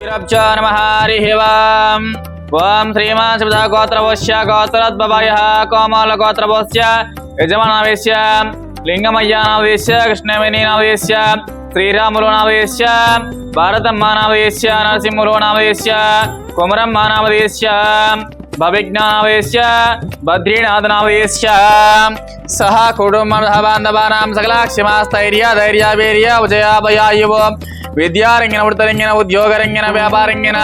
శ్రీరబ్జ నమ హరి ఓం. ఓం శ్రీమాన్ శివధ గోత్రవశ్య గోత్రోద్భవయ కోమాల గోత్రవశ్య యజమానవేశ్య లింగమయ్య నామదేశ్య కృష్ణవేణి నామదేశ్య శ్రీరాములు నామదేశ్య భారతమ్మ నామదేశ్య నరసింహులు నామదేశ్య కుమరమ్మ నామదేశ్య భవిజ్ఞానవేశ్య బద్రీనాథనావేశ్య సహ కుటుంబ బాంధవానాం సకలాక్షమాస్థైర్య ధైర్య వీర్య విజయాభయాయువ. విద్యారంగిన వృత్తరంగిన ఉద్యోగరంగిన వ్యాపారంగిన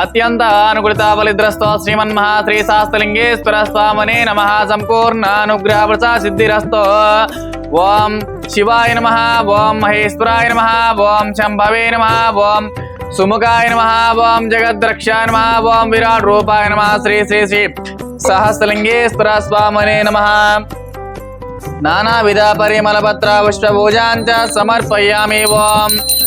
అత్యంత అనుకూలత బలిద్రస్తో శ్రీమన్మహా శ్రీ శాస్త్రలింగేశ్వర స్వామనే నమ. సంపూర్ణ అనుగ్రహ ప్రసా సిద్ధిరస్తో. ఓం శివాయ నమ ఓం మహేశ్వరాయ నమ ఓం శంభవే నమ ఓం సుముఖాయ నమ ఓం జగద్రక్షాయ నమ ఓం విరాట్ రూపాయ నమ. శ్రీ శ్రీ శ్రీ సహస్రలింగేశ్వర స్వామనే నమ. నానావిధ పరిమళపత్ర పుష్పభూజాంచ సమర్పయామి ఓం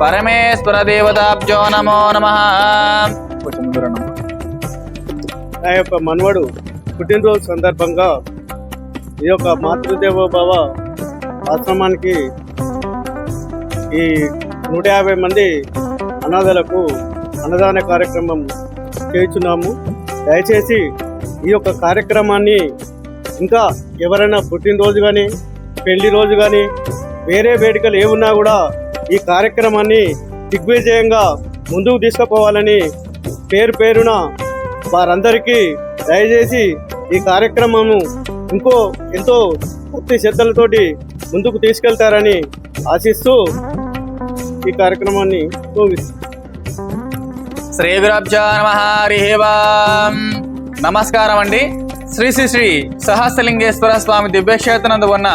పరమేశ్వర దేవతాభ్యో నమో నమ. నా యొక్క మనవడు పుట్టినరోజు సందర్భంగా ఈ యొక్క మాతృదేవోభవ ఆశ్రమానికి ఈ నూట యాభై మంది అనాథలకు అన్నదాన కార్యక్రమం చేస్తున్నాము దయచేసి ఈ యొక్క కార్యక్రమాన్ని ఇంకా ఎవరైనా పుట్టినరోజు కానీ పెళ్ళి రోజు కానీ వేరే వేడుకలు ఏమున్నా కూడా ఈ కార్యక్రమాన్ని దిగ్విజయంగా ముందుకు తీసుకుపోవాలని పేరు పేరున వారందరికీ దయచేసి ఈ కార్యక్రమము ఇంకో ఎంతో భక్తి శ్రద్ధలతోటి ముందుకు తీసుకెళ్తారని ఆశిస్తూ ఈ కార్యక్రమాన్ని శ్రీ నమస్కారం అండి శ్రీ శ్రీ శ్రీ సహస్రలింగేశ్వర స్వామి దివ్యక్షేత్రనందు ఉన్న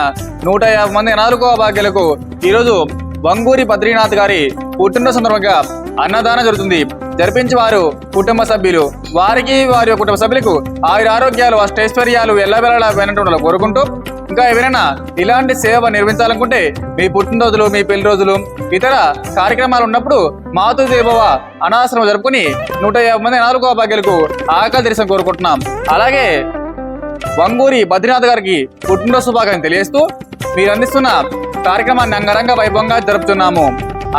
నూట యాభై మంది నాలుగో భాగ్యులకు ఈరోజు వంగూరి బద్రీనాథ్ గారి పుట్టినరోజు సందర్భంగా అన్నదానం జరుగుతుంది. జరిపించి వారు కుటుంబ సభ్యులు వారికి వారి కుటుంబ సభ్యులకు ఆయుర ఆరోగ్యాలు అష్టైశ్వర్యాలు ఎల్లవెల్లలా వెనటం కోరుకుంటూ ఇంకా ఎవరైనా ఇలాంటి సేవ నిర్మించాలనుకుంటే మీ పుట్టినరోజులు మీ పెళ్ళి రోజులు ఇతర కార్యక్రమాలు ఉన్నప్పుడు మాతృదేవవ అనాశ్రమం జరుపుకుని నూట యాభై మంది నాలుగో భాగ్యులకు ఆకలి దర్శనం కోరుకుంటున్నాం. అలాగే వంగూరి బద్రీనాథ్ గారికి పుట్టినరోజు శుభాకాంక్షలు తెలియజేస్తూ మీరు అందిస్తున్న కార్యక్రమాన్ని అంగరంగ వైభవంగా జరుపుతున్నాము.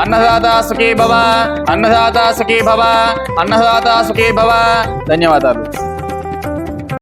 అన్నదాత సుఖీ భవ అన్నదాత సుఖీ భవ అన్నదాత సుఖీ భవ. ధన్యవాదాలు.